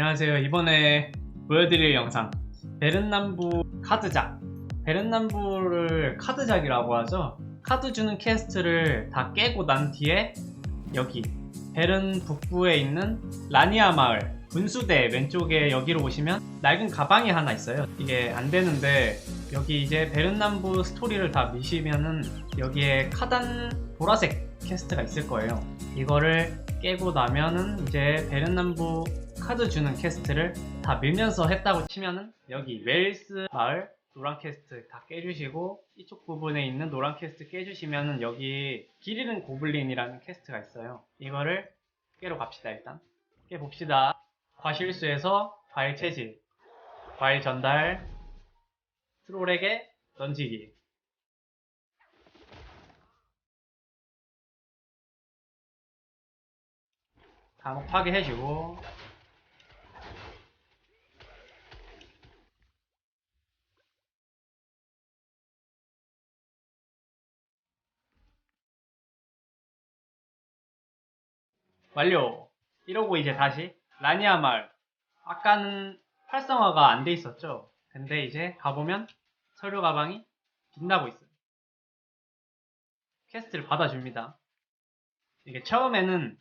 안녕하세요. 이번에 보여드릴 영상 베른남부 카드작 베른남부를 카드작이라고 하죠. 카드 주는 퀘스트를 다 깨고 난 뒤에 여기 베른 북부에 있는 라니아 마을 분수대 왼쪽에 여기로 오시면 낡은 가방이 하나 있어요. 이게 안 되는데 여기 이제 베른남부 스토리를 다 미시면은 여기에 카단 보라색 퀘스트가 있을 거예요. 이거를 깨고 나면은 이제 베른남부 카드 주는 퀘스트를 다 밀면서 했다고 치면은 여기 웨일스 마을 노란 퀘스트 다 깨주시고 이쪽 부분에 있는 노란 퀘스트 깨주시면은 여기 길 잃은 고블린이라는 퀘스트가 있어요. 이거를 깨러 갑시다 일단. 깨봅시다. 과실수에서 과일 체질, 과일 전달, 트롤에게 던지기. 감옥 파괴해주고 완료. 이러고 이제 다시 라니아 마을. 아까는 활성화가 안 돼 있었죠. 근데 이제 가보면 서류 가방이 빛나고 있어요. 퀘스트를 받아줍니다. 이게 처음에는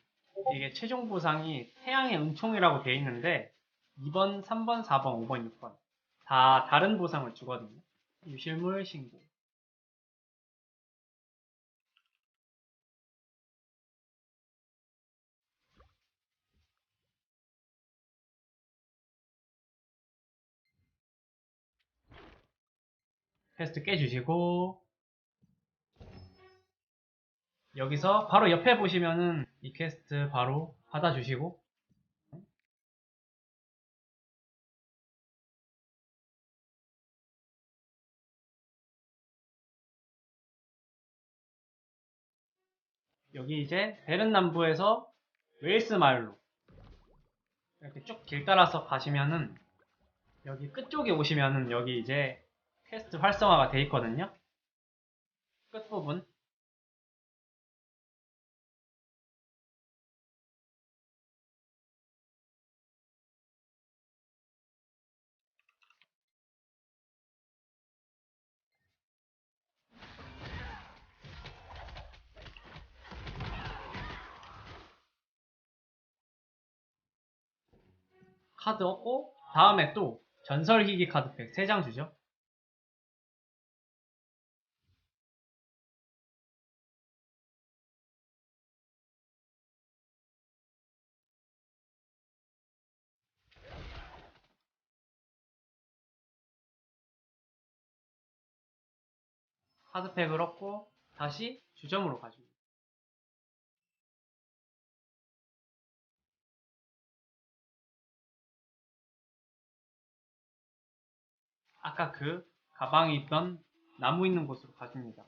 이게 최종 보상이 태양의 은총이라고 돼 있는데 2번, 3번, 4번, 5번, 6번 다 다른 보상을 주거든요. 유실물 신고. 퀘스트 깨주시고 여기서 바로 옆에 보시면은 이 퀘스트 바로 받아주시고 여기 이제 베른 남부에서 웨일스 마을로 이렇게 쭉 길 따라서 가시면은 여기 끝쪽에 오시면은 여기 이제 퀘스트 활성화가 돼 있거든요. 끝부분. 카드 얻고 다음에 또 전설 희귀 카드팩 3장 주죠. 카드팩을 얻고 다시 주점으로 가줍니다. 아까 그 가방이 있던 나무 있는 곳으로 가줍니다.